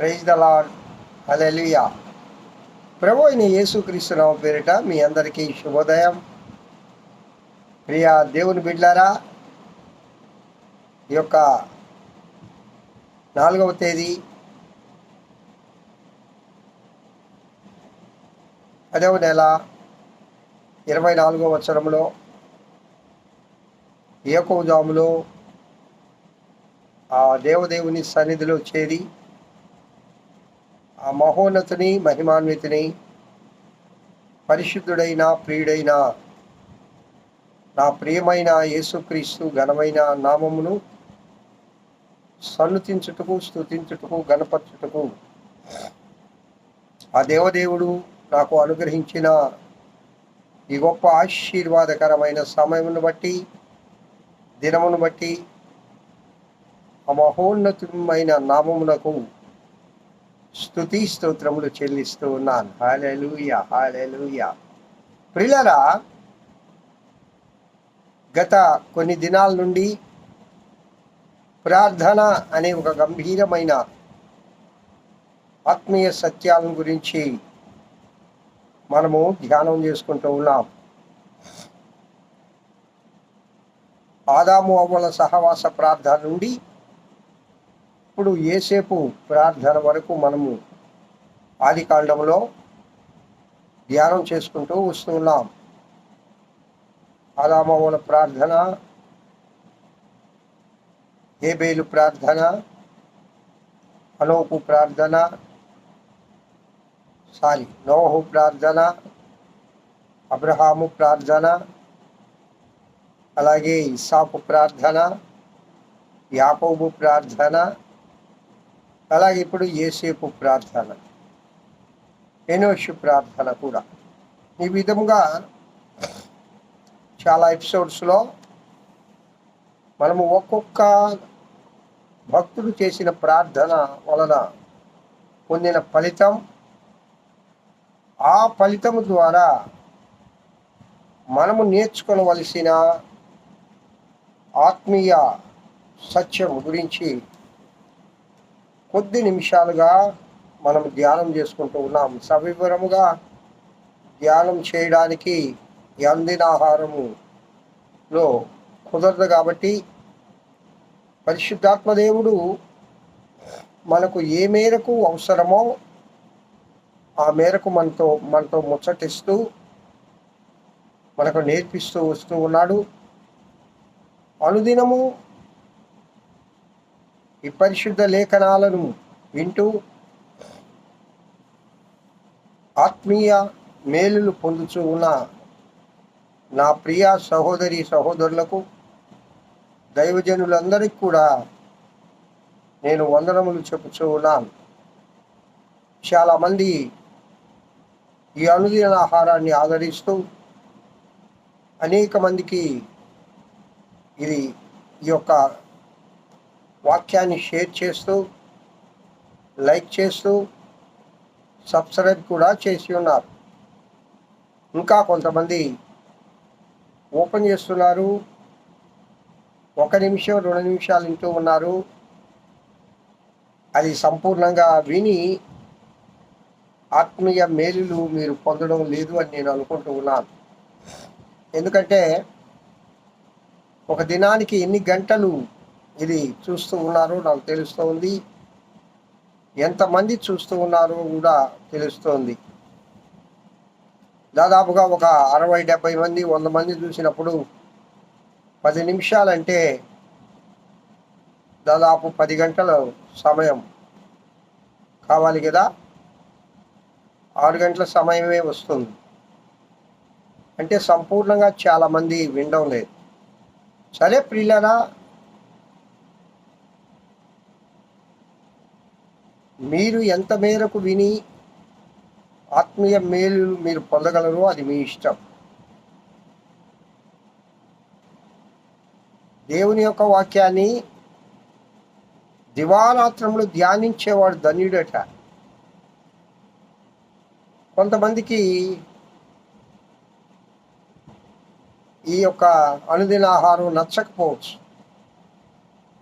Praise the lord hallelujah ప్రభు అయిన యేసుక్రీస్తునామ పేరిట మీ అందరికీ శుభోదయం. ప్రియా దేవుని బిడ్లారా ఈ యొక్క నాలుగవ తేదీ పదవ నెల ఇరవై నాలుగవ వచనంలో ఏకోజాములో ఆ దేవదేవుని సన్నిధిలో చేరి ఆ మహోన్నతుని మహిమాన్వితిని పరిశుద్ధుడైన ప్రియుడైన నా ప్రియమైన యేసుక్రీస్తు ఘనమైన నామమును సన్నుతించుటకు స్తుతించుటకు గణపరచుటకు ఆ దేవదేవుడు నాకు అనుగ్రహించిన ఈ గొప్ప ఆశీర్వాదకరమైన సమయమును బట్టి దినమును బట్టి ఆ మహోన్నతమైన నామమునకు స్థుతి స్తోత్రములు చెల్లిస్తూ ఉన్నాను. హాలెలుయ హాలెలుయ ప్రిలరా గత కొన్ని దినాల నుండి ప్రార్థన అనే ఒక గంభీరమైన ఆత్మీయ సత్యాలను గురించి మనము ధ్యానం చేసుకుంటూ ఉన్నాం. ఆదాము అవ్వల సహవాస ప్రార్థన నుండి ఇప్పుడు ఏసేపు ప్రార్థన వరకు మనము ఆది కాండంలో ధ్యానం చేసుకుంటూ వస్తున్నాం. ఆదామవ్వల ప్రార్థన ఏబేలు ప్రార్థన అనోపు ప్రార్థన సారీ నోహు ప్రార్థన అబ్రహాము ప్రార్థన అలాగే ఇసాపు ప్రార్థన యాకోబు ప్రార్థన అలాగే ఇప్పుడు ఏసేపు ప్రార్థన ఎనోషు ప్రార్థన కూడా. ఈ విధముగా చాలా ఎపిసోడ్స్లో మనము ఒక్కొక్క భక్తుడు చేసిన ప్రార్థన వలన పొందిన ఫలితం ఆ ఫలితము ద్వారా మనము నేర్చుకోవలసిన ఆత్మీయ సత్యం గురించి కొద్ది నిమిషాలుగా మనం ధ్యానం చేసుకుంటూ ఉన్నాం. సవివరముగా ధ్యానం చేయడానికి అందిన ఆహారములో కుదరదు కాబట్టి పరిశుద్ధాత్మదేవుడు మనకు ఏ మేరకు అవసరమో ఆ మేరకు మనతో మనతో ముచ్చటిస్తూ మనకు నేర్పిస్తూ వస్తూ ఉన్నాడు. అనుదినము ఈ పరిశుద్ధ లేఖనాలను వింటూ ఆత్మీయ మేలులు పొందుతూ ఉన్న నా ప్రియ సహోదరి సహోదరులకు దైవజనులందరికీ కూడా నేను వందనములు చెప్పుచూ ఉన్నాను. చాలామంది ఈ అనుదిన ఆహారాన్ని ఆదరిస్తూ అనేక మందికి ఇది ఈ యొక్క వాక్యాన్ని షేర్ చేస్తూ లైక్ చేస్తూ సబ్స్క్రైబ్ కూడా చేసి ఉన్నారు. ఇంకా కొంతమంది ఓపెన్ చేస్తున్నారు. ఒక నిమిషం రెండు నిమిషాలు వింటూ ఉన్నారు. అది సంపూర్ణంగా విని ఆత్మీయ మేలులు మీరు పొందడం లేదు అని నేను అనుకుంటూ ఉన్నాను. ఎందుకంటే ఒక దినానికి ఎన్ని గంటలు ఇది చూస్తూ ఉన్నారో నాకు తెలుస్తూ ఉంది ఎంతమంది చూస్తూ ఉన్నారో కూడా తెలుస్తోంది. దాదాపుగా ఒక అరవై డెబ్బై మంది వంద మంది చూసినప్పుడు పది నిమిషాలంటే దాదాపు పది గంటల సమయం కావాలి కదా? ఆరు గంటల సమయమే వస్తుంది. అంటే సంపూర్ణంగా చాలామంది వినడం లేదు. సరే ప్రిల్లరా మీరు ఎంత మేరకు విని ఆత్మీయ మేలు మీరు పొందగలరో అది మీ ఇష్టం. దేవుని యొక్క వాక్యాన్ని దివారాత్రములు ధ్యానించేవాడు ధన్యుడట. కొంతమందికి ఈ యొక్క అనుదిన ఆహారం నచ్చకపోవచ్చు.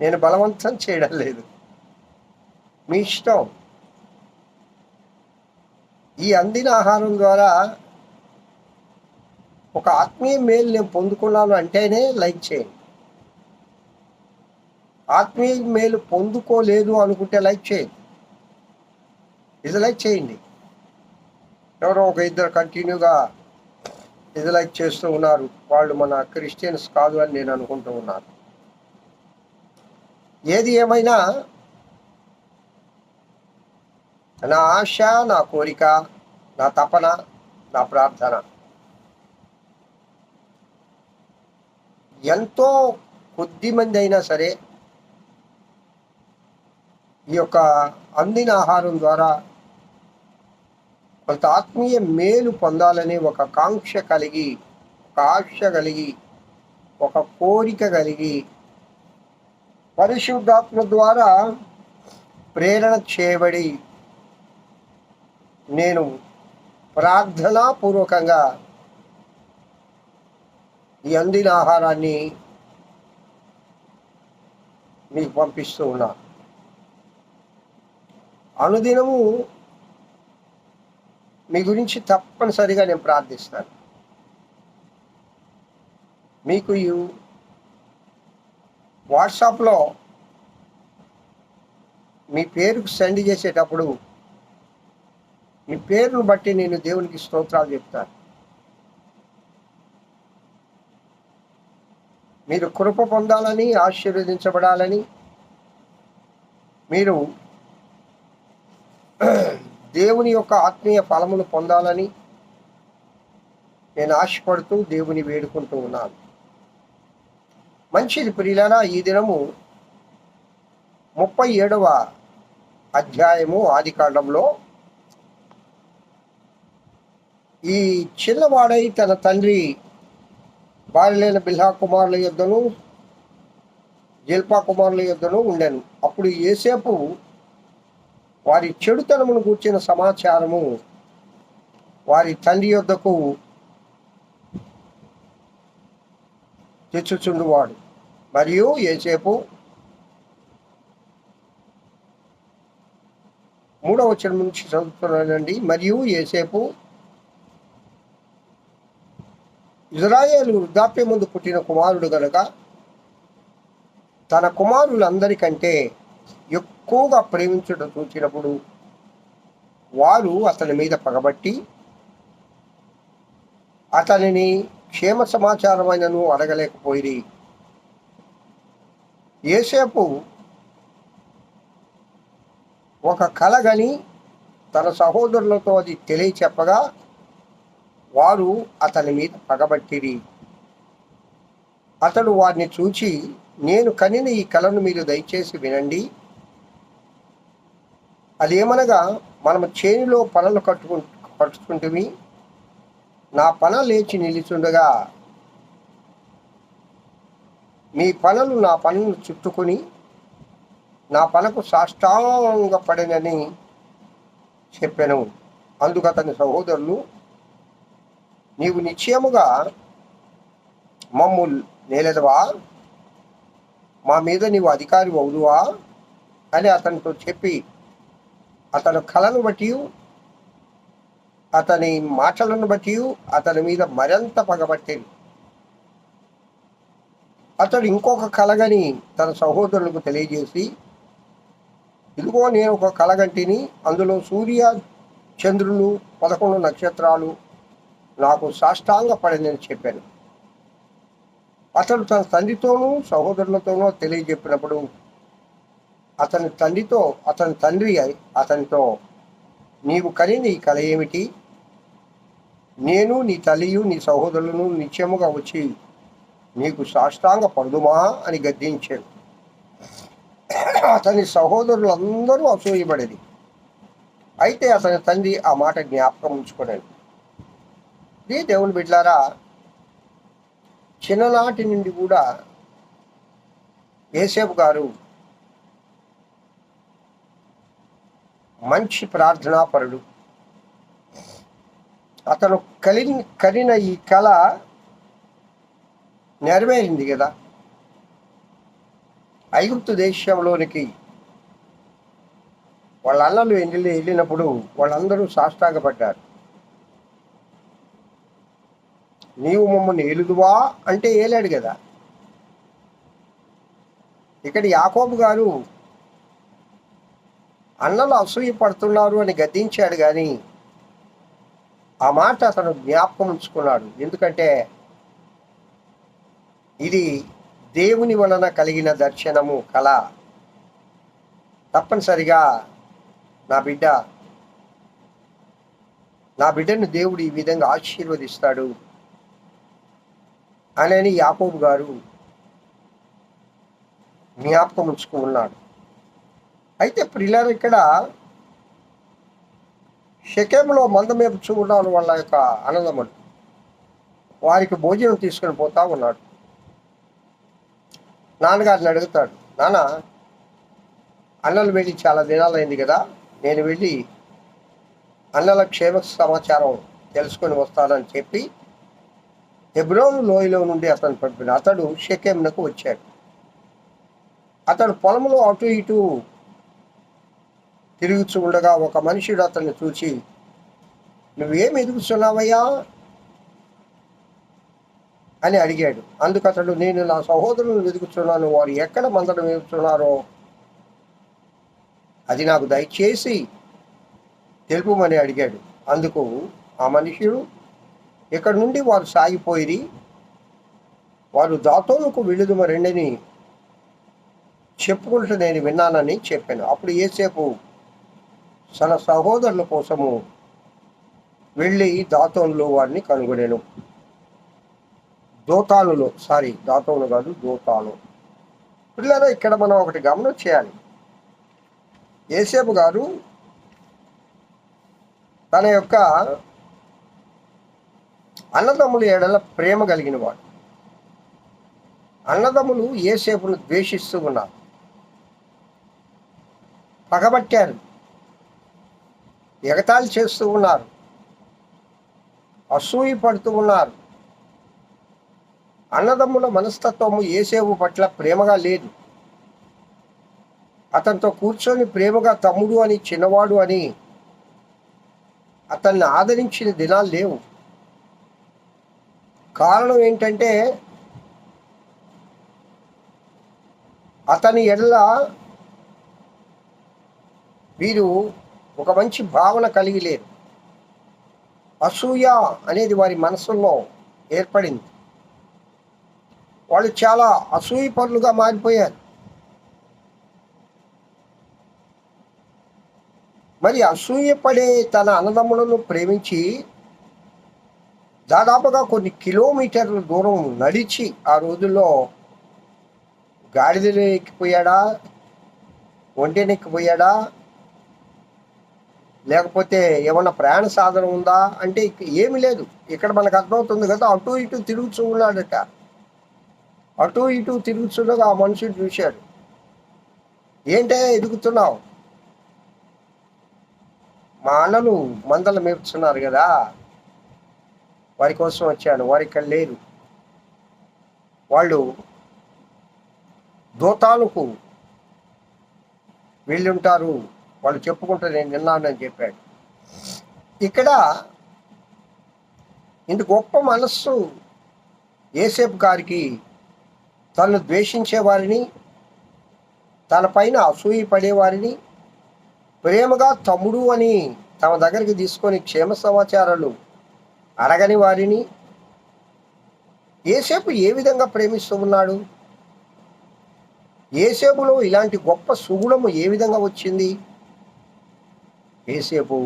నేను బలవంతం చేయడం లేదు. మీ ఇష్టం. ఈ అందిన ఆహారం ద్వారా ఒక ఆత్మీయ మేలు నేను పొందుకున్నాను అంటేనే లైక్ చేయండి. ఆత్మీయ మేలు పొందుకోలేదు అనుకుంటే లైక్ చేయండి. ఇది లైక్ చేయండి. ఎవరో ఒక ఇద్దరు కంటిన్యూగా ఇది లైక్ చేస్తూ ఉన్నారు. వాళ్ళు మన క్రిస్టియన్స్ కాదు అని నేను అనుకుంటూ ఉన్నాను. ఏది ఏమైనా నా ఆశ నా కోరిక నా తపన నా ప్రార్థన. ఎంతో కొద్ది మంది అయినా సరే ఈ యొక్క అందిన ఆహారం ద్వారా కొంత ఆత్మీయ మేలు పొందాలని ఒక కాంక్ష కలిగి ఒక ఆశ కలిగి ఒక కోరిక కలిగి పరిశుద్ధాత్మ ద్వారా ప్రేరణ చేయబడి నేను ప్రార్థనాపూర్వకంగా ఈ అందిన ఆహారాన్ని మీకు పంపిస్తూ ఉన్నాను అనుదినము మీ గురించి తప్పనిసరిగా నేను ప్రార్థిస్తాను. మీకు ఈ వాట్సాప్లో మీ పేరుకు సెండ్ చేసేటప్పుడు మీ పేరును బట్టి నేను దేవునికి స్తోత్రాలు చెప్తాను. మీరు కృప పొందాలని ఆశీర్వదించబడాలని మీరు దేవుని యొక్క ఆత్మీయ ఫలమును పొందాలని నేను ఆశపడుతూ దేవుని వేడుకుంటూ ఉన్నాను. మంచిది ప్రియులరా ఈ దినము ముప్పై ఏడవ అధ్యాయము ఆది కాండంలో ఈ చిన్నవాడై తన తండ్రి భార్యలైన బిల్హా కుమారుల యుద్ధను జల్పా కుమారుల యుద్ధను ఉండాను. అప్పుడు ఏసేపు వారి చెడుతనమును కూర్చిన సమాచారము వారి తండ్రి యొద్దకు తెచ్చుచుండువాడు. మరియు ఏసేపు మూడవ వచనం నుంచి చదువుతున్నానండి. మరియు ఏసేపు ఇజ్రాయేలు వృద్ధాప్య ముందు పుట్టిన కుమారుడు గనుక తన కుమారులందరికంటే ఎక్కువగా ప్రేమించడం చూచినప్పుడు వారు అతని మీద పగబట్టి అతనిని క్షేమ సమాచారమైనను అడగలేకపోయి ఏసేపు ఒక కలగని తన సహోదరులతో అది తెలియచెప్పగా వారు అతని మీద పగబట్టిరి. అతడు వారిని చూచి నేను కనిన ఈ కళను మీరు దయచేసి వినండి. అదేమనగా మనము చేనిలో పనులు కట్టుకు కట్టుకుంటుమి నా పన లేచి నిలుచుండగా మీ పనులు నా పనులను చుట్టుకొని నా పనకు సాష్టాంగపడినని చెప్పాను. అందుకు అతని సహోదరులు నీవు నిశ్చయముగా మమ్ము నేలదవా? మా మీద నీవు అధికారి అవుదువా? అని అతనితో చెప్పి అతను కళను బట్టి అతని మాటలను బట్టి అతని మీద మరింత పగబట్టేది. అతడు ఇంకొక కలగని తన సహోదరులకు తెలియజేసి ఇదిగో నేను ఒక కలగంటిని అందులో సూర్య చంద్రులు పదకొండు నక్షత్రాలు నాకు సాష్టాంగ పడిందని చెప్పాను. అతడు తన తండ్రితోనూ సహోదరులతోనూ తెలియజెప్పినప్పుడు అతని తండ్రితో అతని తండ్రి అతనితో నీవు కనిన ఈ కళ ఏమిటి? నేను నీ తల్లియు నీ సహోదరులను నిత్యముగా వచ్చి నీకు సాష్టాంగ పడుదుమా అని గద్దించాడు. అతని సహోదరులందరూ అసూయబడేది అయితే అతని తండ్రి ఆ మాట జ్ఞాపకం ఉంచుకున్నాడు ఇది దేవుని బిడ్లారా చిన్ననాటి నుండి కూడా ఏసేపు గారు మంచి ప్రార్థనాపరుడు. అతను కలి కలిన ఈ కళ నెరవేరింది కదా. ఐగుప్తు దేశంలోనికి వాళ్ళ అన్నలు వెళ్ళి వెళ్ళినప్పుడు వాళ్ళందరూ సాష్టాగపడ్డారు. నీవు మమ్మల్ని ఏలుదువా అంటే ఏలాడు కదా. ఇక్కడ యాకోబు గారు అన్నలు అసూయ పడుతున్నారు అని గద్దించాడు కానీ ఆ మాట అతను జ్ఞాపకం ఉంచుకున్నాడు. ఎందుకంటే ఇది దేవుని వలన కలిగిన దర్శనము కళ. తప్పనిసరిగా నా బిడ్డ నా బిడ్డను దేవుడు ఈ విధంగా ఆశీర్వదిస్తాడు. అని యాకోబు గారు జ్ఞాపకం ఉంచుకున్నాడు. అయితే ప్రిల్లర్ ఇక్కడ షకేములో మందమేపుచూ ఉన్నాడు వాళ్ళ యొక్క అన్నదమ్ములు వారికి భోజనం తీసుకొని పోతా ఉన్నాడు. నాన్నగారిని అడుగుతాడు నాన్న అన్నలు వెళ్ళి చాలా దినాలైంది కదా నేను వెళ్ళి అన్నల క్షేమ సమాచారం తెలుసుకొని వస్తానని చెప్పి హెబ్రోను లోయలో నుండి అతను పంపిన అతడు షకేమునకు వచ్చాడు. అతడు పొలంలో అటు ఇటు తిరుగుతూ ఉండగా ఒక మనుషుడు అతన్ని చూసి నువ్వేం ఎదుగుతున్నావయ్యా? అని అడిగాడు. అందుకు అతడు నేను నా సహోదరులను వెతుకుతున్నాను వారు ఎక్కడ మందడం వెతుకుతున్నారో అది నాకు దయచేసి తెలుపుమని అడిగాడు. అందుకు ఆ మనుషుడు ఇక్కడ నుండి వారు సాగిపోయి వారు దాతోనుకు వెళ్ళుదుమ రెండని చెప్పుకుంటూ నేను విన్నానని చెప్పాను. అప్పుడు ఏసేపు తన సహోదరుల కోసము వెళ్ళి దాతోనులో వారిని కనుగొనేను. దోతానులో సారీ దాతోను కాదు దోతాను. పిల్లలు ఇక్కడ మనం ఒకటి గమనం చేయాలి. ఏసేపు గారు తన యొక్క అన్నదమ్ముల ఏడల ప్రేమ కలిగిన వాడు అన్నదమ్ములు ఏసేపును ద్వేషిస్తూ ఉన్నారు? పగబట్టారు. ఎగతాళి చేస్తూ ఉన్నారు. అసూయ పడుతూ ఉన్నారు. అన్నదమ్ముల మనస్తత్వము ఏసేపు పట్ల ప్రేమగా లేదు. అతనితో కూర్చొని ప్రేమగా తమ్ముడు అని చిన్నవాడు అని అతన్ని ఆదరించిన దినాలు లేవు. కారణం ఏంటంటే అతని ఎడల వీరు ఒక మంచి భావన కలిగి లేరు. అసూయ అనేది వారి మనసులో ఏర్పడింది. వాళ్ళు చాలా అసూయ పనులుగా మారిపోయారు. మరి అసూయపడే తన అన్నదమ్ములను ప్రేమించి దాదాపుగా కొన్ని కిలోమీటర్ల దూరం నడిచి ఆ రోజుల్లో గాడిదలు ఎక్కిపోయాడా? ఒంటెనెక్కిపోయాడా లేకపోతే ఏమన్నా ప్రయాణ సాధన ఉందా? అంటే ఏమి ఏమీ లేదు. ఇక్కడ మనకు అర్థమవుతుంది కదా అటు ఇటు తిరుగుతూ ఉన్నాడట. అటు ఇటు తిరుగుతుండగా ఆ మనుషుడు చూశాడు. ఏంటే ఎదుగుతున్నావు? మా అన్నలు మందలు మేపుతున్నారు కదా. వారి కోసం వచ్చాను వారు ఇక్కడ లేరు. వాళ్ళు దూతాలకు వెళ్ళుంటారు వాళ్ళు చెప్పుకుంటారు నేను విన్నానని చెప్పాడు. ఇక్కడ ఇంత గొప్ప మనస్సు ఏసేపు గారికి తను ద్వేషించే వారిని తన పైన అసూయ పడేవారిని ప్రేమగా తమ్ముడు అని తమ దగ్గరికి తీసుకొని క్షేమ సమాచారాలు అడగని వారిని ఏసేపు ఏ విధంగా ప్రేమిస్తూ ఉన్నాడు ఏసేపులో ఇలాంటి గొప్ప సుగుణము ఏ విధంగా వచ్చింది? ఏసేపు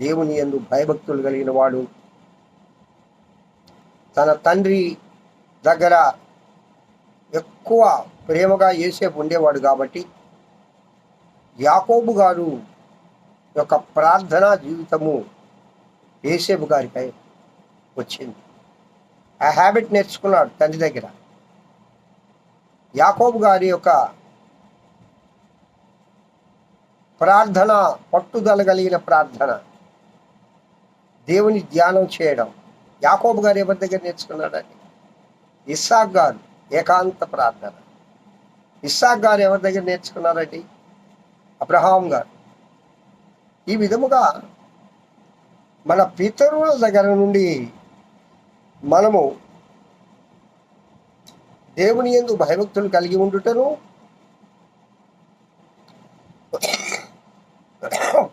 దేవుని ఎందు భయభక్తులు కలిగిన వాడు. తన తండ్రి దగ్గర ఎక్కువ ప్రేమగా ఏసేపు ఉండేవాడు కాబట్టి యాకోబు గారు యొక్క ప్రార్థనా జీవితము ఏసేపు గారిపై వచ్చింది. ఆ హ్యాబిట్ నేర్చుకున్నాడు తండ్రి దగ్గర. యాకోబు గారి యొక్క ప్రార్థన పట్టుదల కలిగిన ప్రార్థన దేవుని ధ్యానం చేయడం. యాకోబు గారు ఎవరి దగ్గర నేర్చుకున్నాడని ఇస్సాక్ గారు ఏకాంత ప్రార్థన. ఇస్సాక్ గారు ఎవరి దగ్గర నేర్చుకున్నారండి? అబ్రహాం గారు. ఈ విధముగా మన పితరుల దగ్గర నుండి మనము దేవుని ఎందు భయభక్తులు కలిగి ఉండుటను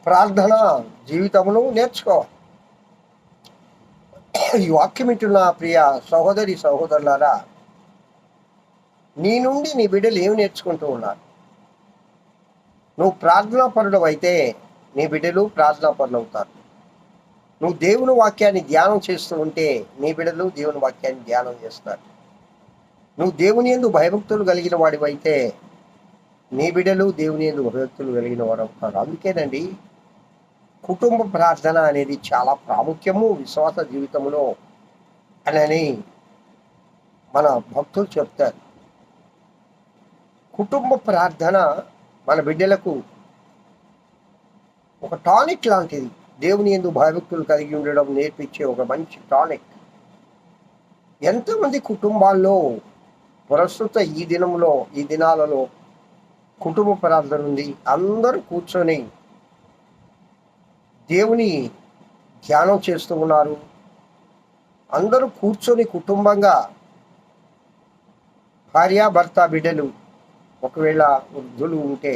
ప్రార్థన జీవితమును నేర్చుకోవాలి. ఈ వాక్యం వింటున్న ప్రియ సహోదరి సహోదరులారా నీ నుండి నీ బిడ్డలు ఏమి నేర్చుకుంటూ ఉన్నారు? నువ్వు ప్రార్థనా పరుడు అయితే నీ బిడ్డలు ప్రార్థనా పరులు అవుతారు నువ్వు దేవుని వాక్యాన్ని ధ్యానం చేస్తూ ఉంటే నీ బిడ్డలు దేవుని వాక్యాన్ని ధ్యానం చేస్తారు. నువ్వు దేవుని ఎందు భయభక్తులు కలిగిన వాడివైతే నీ బిడ్డలు దేవుని ఎందు భయభక్తులు కలిగిన వాడు అవుతారు. అందుకేనండి కుటుంబ ప్రార్థన అనేది చాలా ప్రాముఖ్యము విశ్వాస జీవితంలో అని మన భక్తులు చెప్తారు. కుటుంబ ప్రార్థన మన బిడ్డలకు ఒక టానిక్ లాంటిది. దేవుని ఎందు భయభక్తులు కలిగి ఉండడం నేర్పించే ఒక మంచి టానిక్ ఎంతమంది కుటుంబాల్లో ప్రస్తుత ఈ దినంలో ఈ దినాలలో కుటుంబ ప్రార్థన ఉంది అందరూ కూర్చొని దేవుని ధ్యానం చేస్తూ ఉన్నారు. అందరూ కూర్చొని కుటుంబంగా భార్య భర్త బిడ్డలు ఒకవేళ వృద్ధులు ఉంటే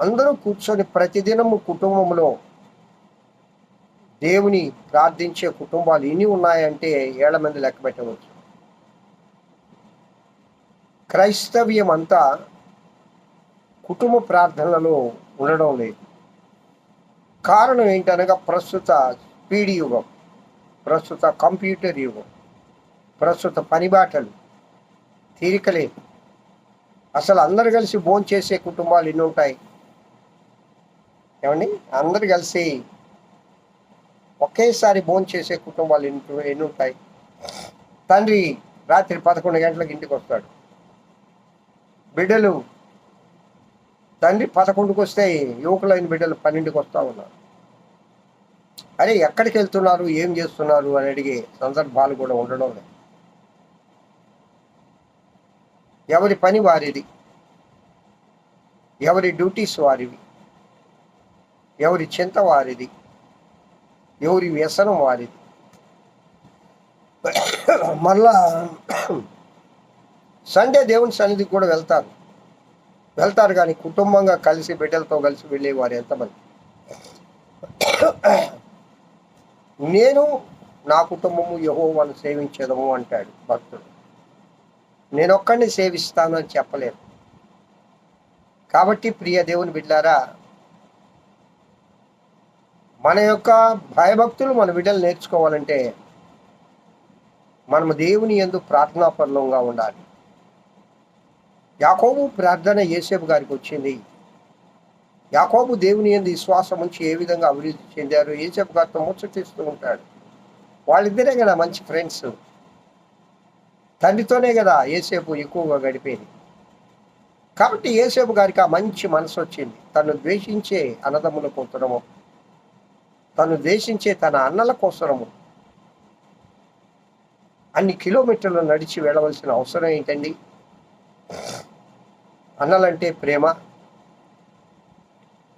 అందరూ కూర్చొని ప్రతిదినము కుటుంబంలో దేవుని ప్రార్థించే కుటుంబాలు ఎన్ని ఉన్నాయంటే ఏళ్ళ మంది లెక్క పెట్టవచ్చు. క్రైస్తవ్యం అంతా కుటుంబ ప్రార్థనలలో ఉండడం లేదు. కారణం ఏంటనగా ప్రస్తుత స్పీడ్ యుగం ప్రస్తుత కంప్యూటర్ యుగం ప్రస్తుత పనిబాటలు తీరికలేదు అసలు అందరు కలిసి భోంచేసే కుటుంబాలు ఎన్ని ఉంటాయి? ఏమండి? అందరు కలిసి ఒకేసారి భోజనం చేసే కుటుంబాలు ఎన్ని ఎన్ని ఉంటాయి? తండ్రి రాత్రి పదకొండు గంటలకు ఇంటికి వస్తాడు. బిడ్డలు తండ్రి పదకొండుకు వస్తే యువకులైన బిడ్డలు పన్నెండుకి వస్తూ ఉన్నారు. అరే ఎక్కడికి వెళ్తున్నారు? ఏం చేస్తున్నారు? అని అడిగే సందర్భాలు కూడా ఉండడం లేదు. ఎవరి పని వారిది. ఎవరి డ్యూటీస్ వారివి. ఎవరి చింత వారిది. ఎవరి వ్యసనం వారిది మళ్ళా సండే దేవుని సన్నిధికి కూడా వెళ్తారు. వెళ్తారు కానీ కుటుంబంగా కలిసి బిడ్డలతో కలిసి వెళ్ళేవారు ఎంతమంది? నేను నా కుటుంబము యహోవాను సేవించదము అంటాడు భక్తుడు. నేను ఒక్కడిని సేవిస్తాను అని చెప్పలేదు కాబట్టి ప్రియ దేవుని బిడ్డారా మన యొక్క భయభక్తులు మన బిడ్డలు నేర్చుకోవాలంటే మనము దేవుని ఎందు ప్రార్థనాపరులంగా ఉండాలి. యాకోబు ప్రార్థన ఏసేపు గారికి వచ్చింది. యాకోబు దేవుని ఎందు విశ్వాసం ఉంచి ఏ విధంగా అభివృద్ధి చెందారు? ఏసేపు గారితో ముచ్చటిస్తూ ఉంటాడు. వాళ్ళిద్దరే కదా మంచి ఫ్రెండ్స్. తండ్రితోనే కదా ఏసేపు ఎక్కువగా గడిపేది. కాబట్టి ఏసేపు గారికి ఆ మంచి మనసు వచ్చింది. తను ద్వేషించే అన్నదమ్ముల కోసరము తను ద్వేషించే తన అన్నల కోసరము. అన్ని కిలోమీటర్లు నడిచి వెళ్ళవలసిన అవసరం ఏంటండి? అన్నలంటే ప్రేమ.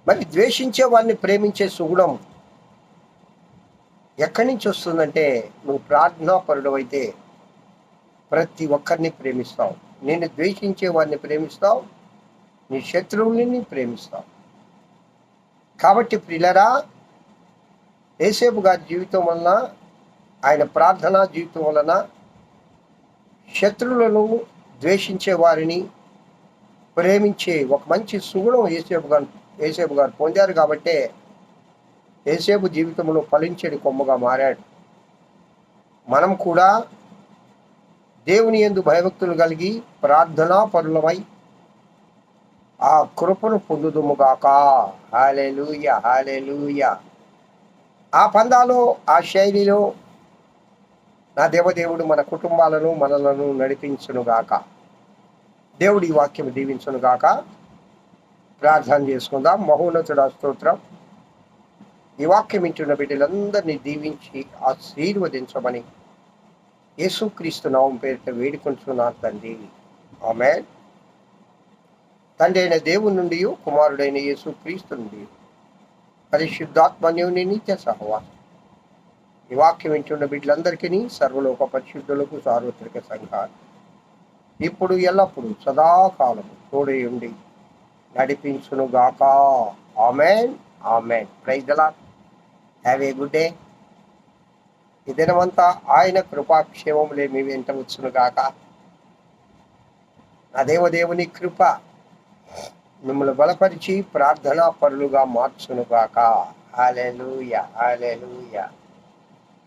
మరి ద్వేషించే వారిని ప్రేమించే సుగుణం ఎక్కడి నుంచి వస్తుందంటే నువ్వు ప్రార్థనాపరుడు అయితే ప్రతి ఒక్కరిని ప్రేమిస్తావు. నేను ద్వేషించే వారిని ప్రేమిస్తావు నీ శత్రువుని ప్రేమిస్తావు. కాబట్టి ప్రిలరా ఏసేపు గారి జీవితం వలన ఆయన ప్రార్థనా జీవితం వలన శత్రువులను ద్వేషించే వారిని ప్రేమించే ఒక మంచి సుగుణం ఏసేపు గారు ఏసేపు గారు పొందారు కాబట్టే ఏసేపు జీవితంలో ఫలించేది కొమ్మగా మారాడు. మనం కూడా దేవుని ఎందు భయభక్తులు కలిగి ప్రార్థనా పరులమై ఆ కృపను పొందుదుముగాక హాలెలూయ హాలెలూయ ఆ పందాలో ఆ శైలిలో నా దేవదేవుడు మన కుటుంబాలను మనలను నడిపించునుగాక దేవుడి వాక్యం దీవించునుగాక ప్రార్థన చేసుకుందాం. మహోన్నతుడ స్తోత్రం. ఈ వాక్యం ఇంటున్న బిడ్డలందరినీ దీవించి ఆశీర్వదించమని యేసుక్రీస్తు నామం పేరిట వేడుకుంటున్నాను తండ్రి. ఆమె తండ్రి అయిన దేవుని నుండి కుమారుడైన యేసుక్రీస్తు నుండి. పరిశుద్ధాత్మన్యుని నిత్య సహవాసం. ఈ వాక్యం వింటున్న బిడ్డలందరికీ సర్వలోక పరిశుద్ధులకు సార్వత్రిక సంఘాలు. ఇప్పుడు ఎల్లప్పుడు సదాకాలము తోడై ఉండి నడిపించును గాక amen amen. Praise the lord have a good day. ఈ దినమంతా ఆయన కృపాక్షేమములే మీ వెంట వచ్చును గాక నా దేవదేవుని కృప మిమ్మల్ని బలపరిచి ప్రార్థనా పరులుగా మార్చును గాక హాలెలూయ హాలెలూయ